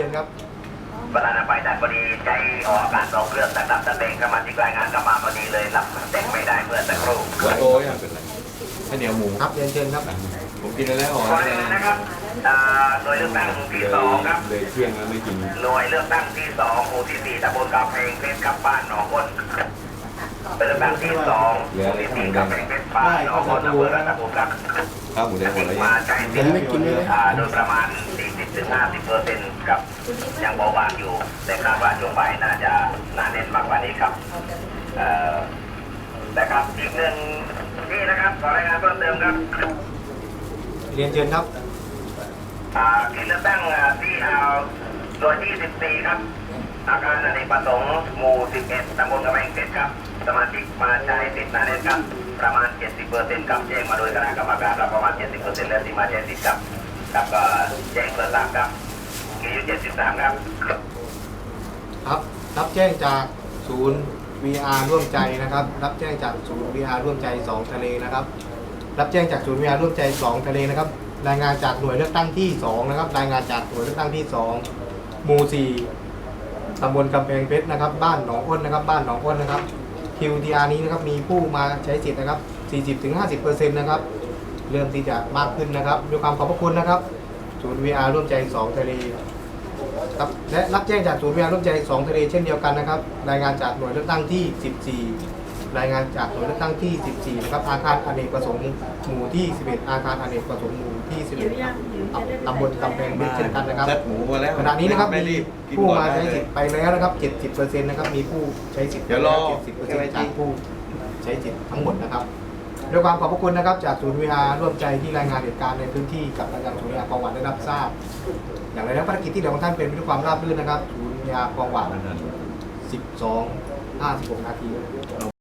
ชิญครับประธานาภัยดันพอดีใจออกการสองเครื่องตัดดับตะเบงเข้ามาที่รายงานเข้ามาพอดีเลยรับเต็มไม่ได้เมื่อสักครู่โอ้ยไม่เป็นไรข้าวเหนียวหมูครับเรียนเชิญครับ ผมกินแล้วอ่อนก่อนเลอื่ยนนะครับอ่าหน่วยเลือกตั้งที่สองครับเลยเที่ยงแล้วไม่กินหน่วยเลือกตั้งที่สองหมู่ที่สี่ตำบลกาแพงเพชรกับบ้านหนองอ้นเป็นเลือกตั้งที่สองหมู่ที่สี่กาแพงเพชรบ้านหนองอ้นอำเภอรัตนบุรีครับข้าวหมูแดงหมดแล้วมายังใช้สิทธิ์อ่าโดยประมาณ 40-50เปอร์เซ็นต์กับยังเบาบางอยู่ แต่คาดว่าช่วงบ่ายน่าจะหนาแน่นมากกว่านี้ครับเอ่อแต่ครับอีกหนึ่งที่นะครับขอรายงานเพิ่มเติมครับ เรียนเชิญครับอ่าที่เลือกตั้งอ่าที่อ่าหน่วยที่14ครับ อาคารอเนกประสงค์หมู่ 11ตำบลกระแพงเพชรครับ สมาชิกมาใช้สิทธิ์หนาแน่นครับ ประมาณ 70เปอร์เซ็นต์ครับแจ้งมาโดยคณะกรรมการครับประมาณ 70เปอร์เซ็นต์แล้วที่มาใช้สิทธิ์ครับ ครับก็แจ้งเพื่อทราบครับมีอายุ73ครับครับรับแจ้งจากศูนย์ VR ร่วมใจนะครับ รับแจ้งจากศูนย์ VR ร่วมใจ 2 ทะเลนะครับ รับแจ้งจากศูนย์ VR ร่วมใจ 2 ทะเลนะครับ รายงานจากหน่วยเลือกตั้งที่ 2 นะครับ รายงานจากหน่วยเลือกตั้งที่ 2 หมู่ 4ตำบลกำแพงเพชรนะครับ บ้านหนองอ้นนะครับ บ้านหนองอ้นนะครับ QTR นี้นะครับ มีผู้มาใช้สิทธิ์นะครับ 40-50%นะครับ เริ่มที่จะมากขึ้นนะครับด้วยความขอบพระคุณนะครับศูนย์ VR ร่วมใจ2ทะเลครับและรับแจ้งจากศูนย์วิทยาร่วมใจ2ทะเลเช่นเดียวกันนะครับ รายงานจากหน่วยเลือกตั้งที่ 14 รายงานจากหน่วยเลือกตั้งที่ 14 นะครับอาคารอเนกประสงค์หมู่ที่ 11 อาคารอเนกประสงค์หมู่ที่ 11ครับตำบลกำแพงเพชรเช่นกันนะครับแซ่บหมูมาแล้วขณะนี้นะครับไม่มีรีบกินผู้ก่อนมาได้ใช้เลสิย ทธิ์ไปแล้วนะครับ 70%นะครับมีผู้ใช้สิทธิ์เดี๋ยวรอ 70%จากผู้ใช้สิทธิ์ทั้งหมดนะครับ ด้วยความขอบพระคุณนะครับ จากศูนย์วิหาร่วมใจที่รายงานเหตุการณ์ในพื้นที่กับทางศูนย์วิทยากองหวานได้รับทราบ อย่างไรแล้วภารกิจที่เหลือของท่านเป็นไปด้วยความราบรื่นนะครับศูนย์วิทยากองหวาน12 56 นาที